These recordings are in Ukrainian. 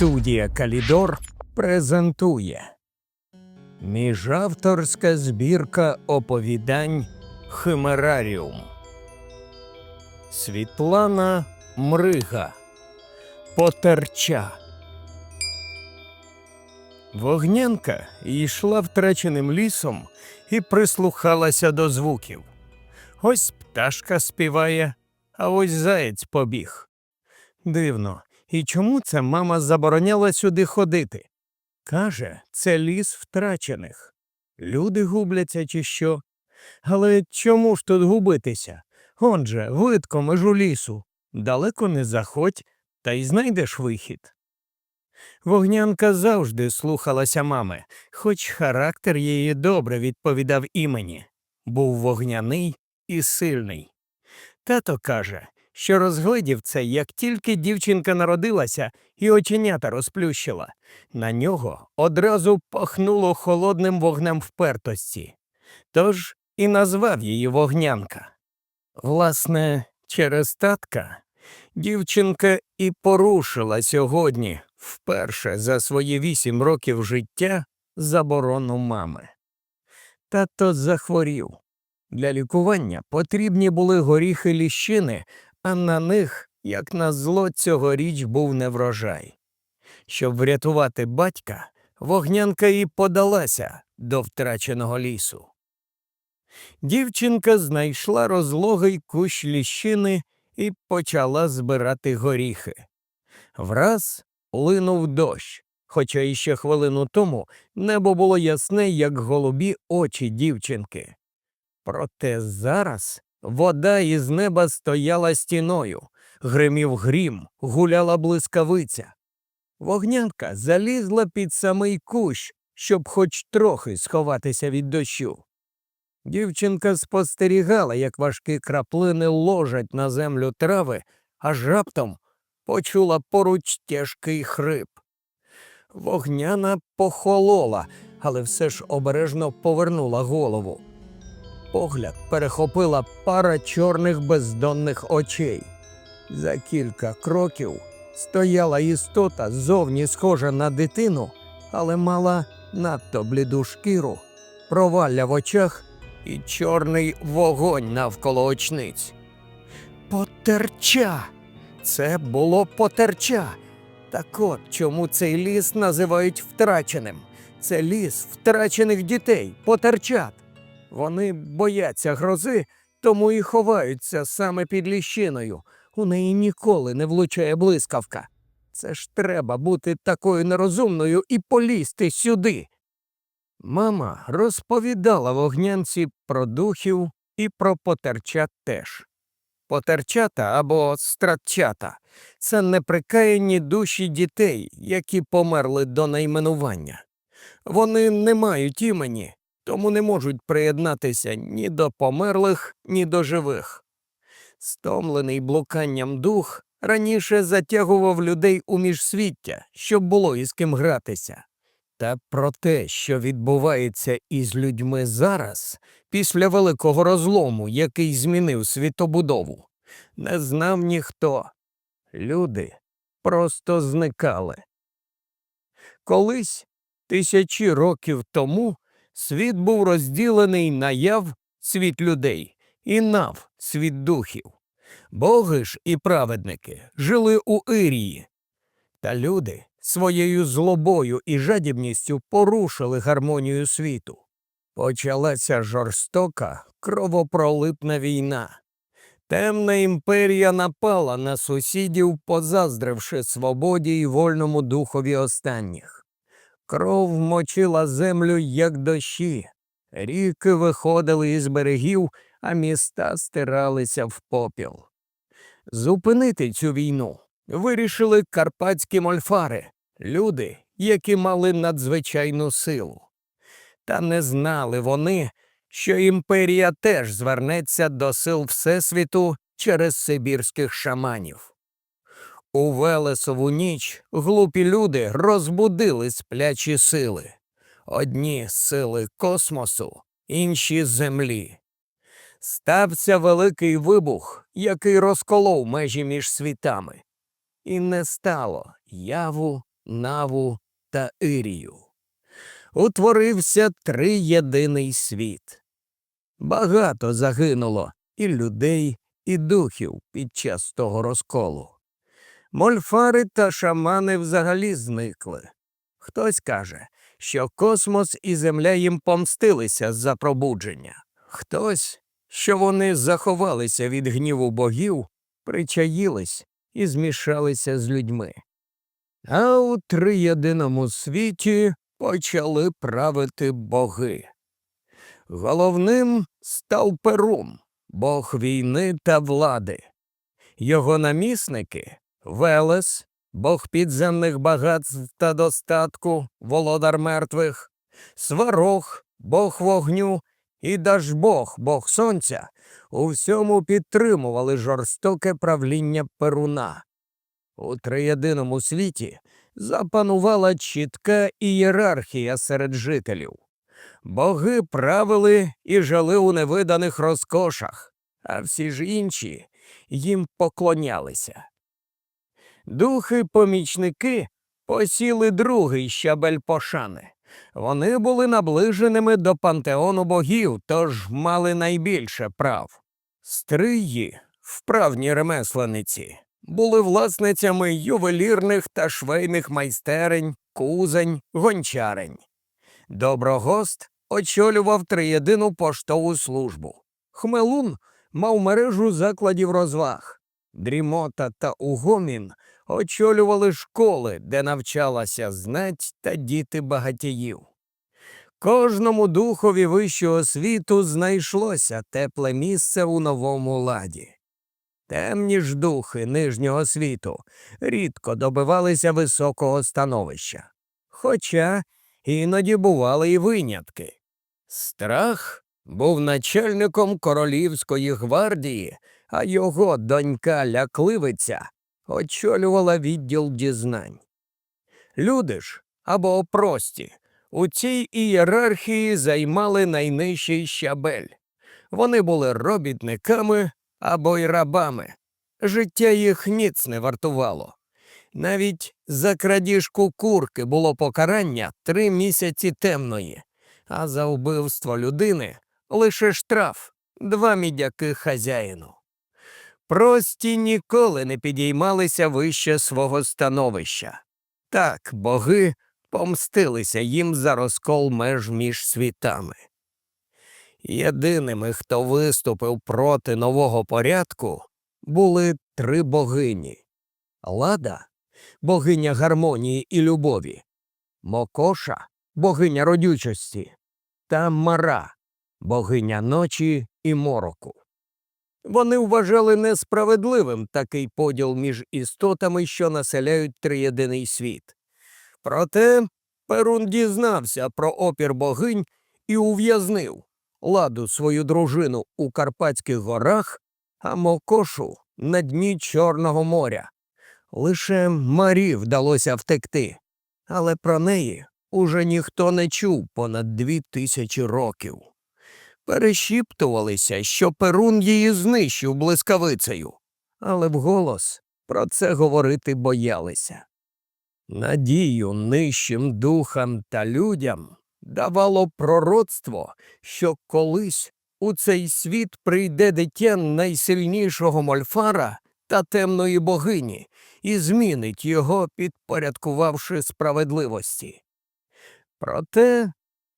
Студія Калідор презентує Міжавторська збірка оповідань Химераріум. Світлана Мрига. Потерча. Вогнянка йшла втраченим лісом і прислухалася до звуків. Ось пташка співає, а ось заєць побіг. Дивно, і чому це мама забороняла сюди ходити? Каже, це ліс втрачених. Люди губляться чи що. Але чому ж тут губитися? Он же, видко межу лісу. Далеко не заходь, та й знайдеш вихід. Вогнянка завжди слухалася мами, хоч характер її добре відповідав імені. Був вогняний і сильний. Тато каже, що розглядів це, як тільки дівчинка народилася і оченята розплющила. На нього одразу пахнуло холодним вогнем впертості. Тож і назвав її вогнянка. Власне, через татка дівчинка і порушила сьогодні, вперше за свої вісім років життя, заборону мами. Тато захворів. Для лікування потрібні були горіхи ліщини, а на них, як на зло, цьогоріч був неврожай. Щоб врятувати батька, вогнянка і подалася до втраченого лісу. Дівчинка знайшла розлогий кущ ліщини і почала збирати горіхи. Враз линув дощ, хоча іще хвилину тому небо було ясне, як голубі очі дівчинки. Проте зараз вода із неба стояла стіною, гримів грім, гуляла блискавиця. Вогнянка залізла під самий кущ, щоб хоч трохи сховатися від дощу. Дівчинка спостерігала, як важкі краплини ложать на землю трави, аж раптом почула поруч тяжкий хрип. Вогняна похолола, але все ж обережно повернула голову. Погляд перехопила пара чорних бездонних очей. За кілька кроків стояла істота, зовні схожа на дитину, але мала надто бліду шкіру, провалля в очах і чорний вогонь навколо очниць. Потерча! Це було потерча. Так от чому цей ліс називають втраченим. Це ліс втрачених дітей, потерчат. Вони бояться грози, тому і ховаються саме під ліщиною. У неї ніколи не влучає блискавка. Це ж треба бути такою нерозумною і полізти сюди. Мама розповідала вогнянці про духів і про потерчат теж. Потерчата або стратчата це неприкаяні душі дітей, які померли до найменування. Вони не мають імені, тому не можуть приєднатися ні до померлих, ні до живих. Стомлений блуканням дух раніше затягував людей у міжсвіття, щоб було із ким гратися. Та про те, що відбувається із людьми зараз, після великого розлому, який змінив світобудову, не знав ніхто. Люди просто зникали. Колись, тисячі років тому, світ був розділений на яв світ людей і нав світ духів. Боги ж і праведники жили у Ірії. Та люди своєю злобою і жадібністю порушили гармонію світу. Почалася жорстока кровопролитна війна. Темна імперія напала на сусідів, позаздривши свободі й вольному духові останніх. Кров мочила землю, як дощі, ріки виходили із берегів, а міста стиралися в попіл. Зупинити цю війну вирішили карпатські мольфари, люди, які мали надзвичайну силу. Та не знали вони, що імперія теж звернеться до сил Всесвіту через сибірських шаманів. У Велесову ніч глупі люди розбудили сплячі сили. Одні сили космосу, інші землі. Стався великий вибух, який розколов межі між світами. І не стало яву Наву та Ірію. Утворився триєдиний світ. Багато загинуло і людей, і духів під час того розколу. Мольфари та шамани взагалі зникли. Хтось каже, що космос і земля їм помстилися за пробудження. Хтось, що вони заховалися від гніву богів, причаїлись і змішалися з людьми. А у триєдиному світі почали правити боги. Головним став Перун, бог війни та влади. Його намісники Велес, бог підземних багатств та достатку, володар мертвих, Сварог, бог вогню і Дажбог, бог сонця, у всьому підтримували жорстоке правління Перуна. У триєдиному світі запанувала чітка ієрархія серед жителів. Боги правили і жили у невиданих розкошах, а всі ж інші їм поклонялися. Духи-помічники посіли другий щабель пошани. Вони були наближеними до пантеону богів, тож мали найбільше прав. Стриї, вправні ремеслениці, були власницями ювелірних та швейних майстерень, кузень, гончарень. Доброгост очолював триєдину поштову службу. Хмелун мав мережу закладів розваг. Дрімота та Угомін очолювали школи, де навчалася знать та діти багатіїв. Кожному духові вищого світу знайшлося тепле місце у новому ладі. Темні ж духи нижнього світу рідко добивалися високого становища. Хоча іноді бували і винятки. Страх був начальником королівської гвардії, а його донька лякливиця очолювала відділ дізнань. Люди ж або прості у цій ієрархії займали найнижчий щабель. Вони були робітниками або й рабами. Життя їх ніц не вартувало. Навіть за крадіжку курки було покарання три місяці темної, а за вбивство людини лише штраф два мідяки хазяїну. Прості ніколи не підіймалися вище свого становища. Так боги помстилися їм за розкол меж між світами. Єдиними, хто виступив проти нового порядку, були три богині Лада, богиня гармонії і любові, Мокоша, богиня родючості, та Мара, богиня ночі і мороку. Вони вважали несправедливим такий поділ між істотами, що населяють триєдиний світ. Проте Перун дізнався про опір богинь і ув'язнив ладу свою дружину у Карпатських горах, а Мокошу на дні Чорного моря. Лише Марі вдалося втекти, але про неї уже ніхто не чув понад дві тисячі років. Перешіптувалися, що Перун її знищив блискавицею, але вголос про це говорити боялися. Надію нижчим духам та людям давало пророцтво, що колись у цей світ прийде дитя найсильнішого мольфара та темної богині і змінить його, підпорядкувавши справедливості. Проте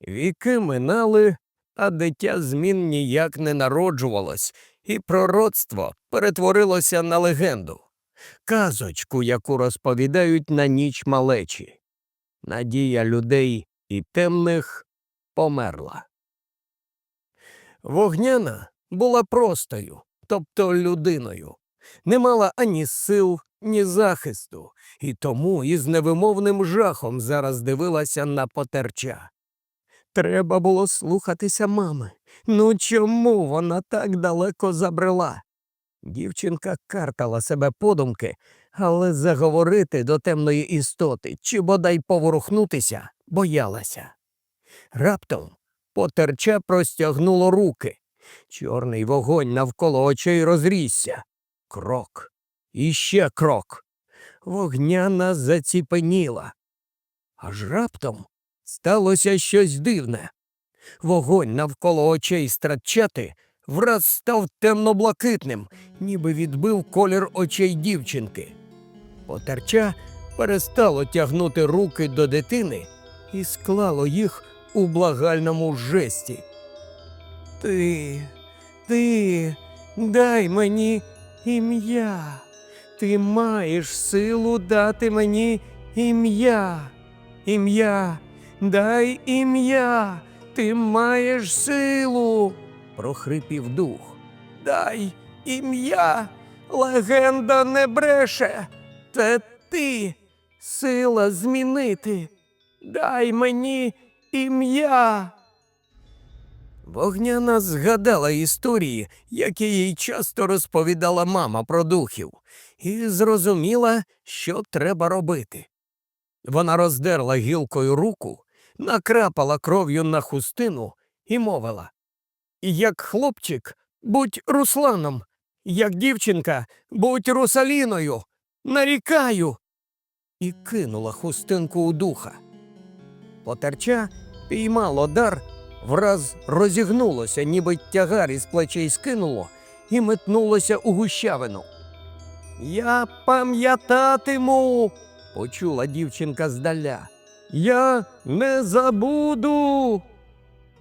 віки минали, а дитя змін ніяк не народжувалось, і пророцтво перетворилося на легенду, казочку, яку розповідають на ніч малечі. Надія людей і темних померла. Вогняна була простою, тобто людиною, не мала ані сил, ні захисту, і тому із невимовним жахом зараз дивилася на потерча. Треба було слухатися мами. Ну чому вона так далеко забрела? Дівчинка картала себе подумки, але заговорити до темної істоти чи бодай поворухнутися боялася. Раптом потерча простягнуло руки. Чорний вогонь навколо очей розрісся. Крок. І ще крок. вогняна заціпеніла. Аж раптом сталося щось дивне. Вогонь навколо очей стратчати враз став темно-блакитним, ніби відбив колір очей дівчинки. Потерча перестало тягнути руки до дитини і склало їх у благальному жесті. Ти, ти, дай мені ім'я. Ти маєш силу дати мені ім'я. Ім'я, дай ім'я. Ти маєш силу. прохрипів дух. Дай ім'я. Легенда не бреше. Це ти сила змінити. Дай мені ім'я. Вогняна згадала історії, які їй часто розповідала мама про духів, і зрозуміла, що треба робити. Вона роздерла гілкою руку, накрапала кров'ю на хустину і мовила Як хлопчик, будь Русланом, як дівчинка, будь Русаліною, нарікаю. І кинула хустинку у духа. Потерча піймало дар, враз розігнулося, ніби тягар із плечей скинуло, і метнулося у гущавину. Я пам'ятатиму, почула дівчинка здаля. Я не забуду.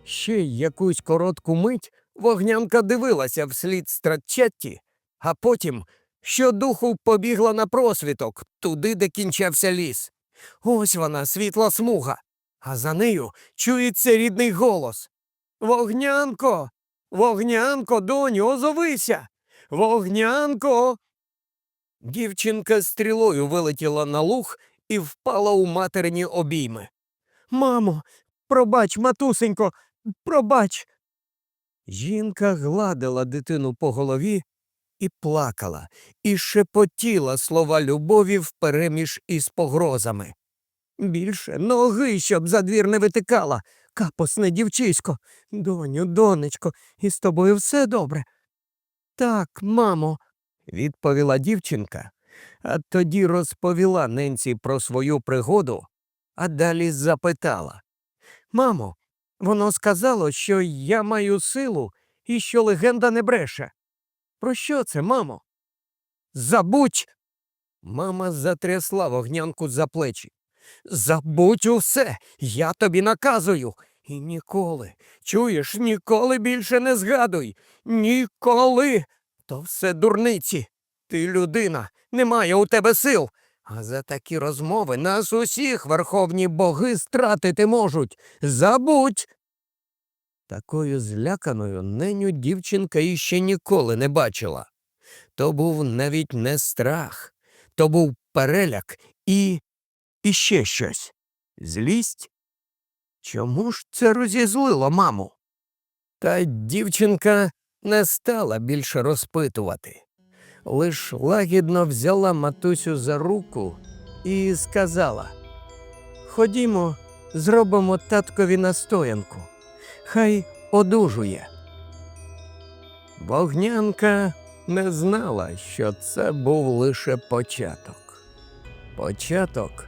Ще якусь коротку мить вогнянка дивилася вслід стратчатті, а потім щодуху побігла на просвіток, туди, де кінчався ліс. Ось вона, світла смуга, а за нею чується рідний голос. Вогнянко, вогнянко, доню, озовися. Вогнянко. Дівчинка стрілою вилетіла на луг і впала у материні обійми. Мамо, пробач, матусенько, пробач. Жінка гладила дитину по голові і плакала, і шепотіла слова любові впереміж із погрозами. Більше ноги, щоб за двір не витикала. Капосне дівчисько, доню, донечко, із тобою все добре. Так, мамо, відповіла дівчинка, а тоді розповіла ненці про свою пригоду, а далі запитала Мамо, воно сказало, що я маю силу і що легенда не бреше. Про що це, мамо? Забудь. Мама затрясла вогнянку за плечі. Забудь усе, я тобі наказую. І ніколи, чуєш, ніколи більше не згадуй. Ніколи. То все дурниці. Ти людина, немає у тебе сил. А за такі розмови нас усіх верховні боги стратити можуть. Забудь. Такою зляканою неню дівчинка іще ніколи не бачила. То був навіть не страх, то був переляк і і ще щось. Злість? Чому ж це розізлило маму? Та дівчинка не стала більше розпитувати, лиш лагідно взяла матусю за руку і сказала Ходімо, зробимо таткові настоянку. Хай одужує. Вогнянка не знала, що це був лише початок. Початок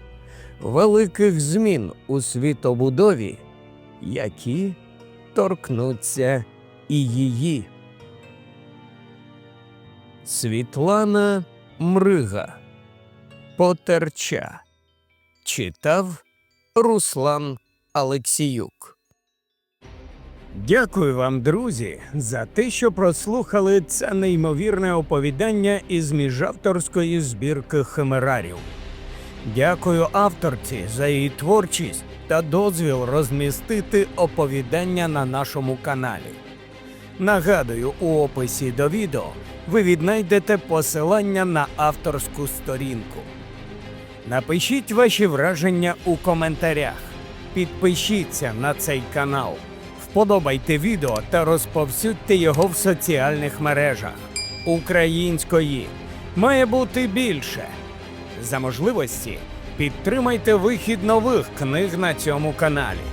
великих змін у світобудові, які торкнуться і її. Світлана Мрига Потерча читав Руслан Алексіюк. Дякую вам, друзі, за те, що прослухали це неймовірне оповідання із міжавторської збірки химерарів. Дякую авторці за її творчість та дозвіл розмістити оповідання на нашому каналі. Нагадую, у описі до відео ви віднайдете посилання на авторську сторінку. Напишіть ваші враження у коментарях. Підпишіться на цей канал, вподобайте відео та розповсюдьте його в соціальних мережах. Української має бути більше. За можливості підтримайте вихід нових книг на цьому каналі.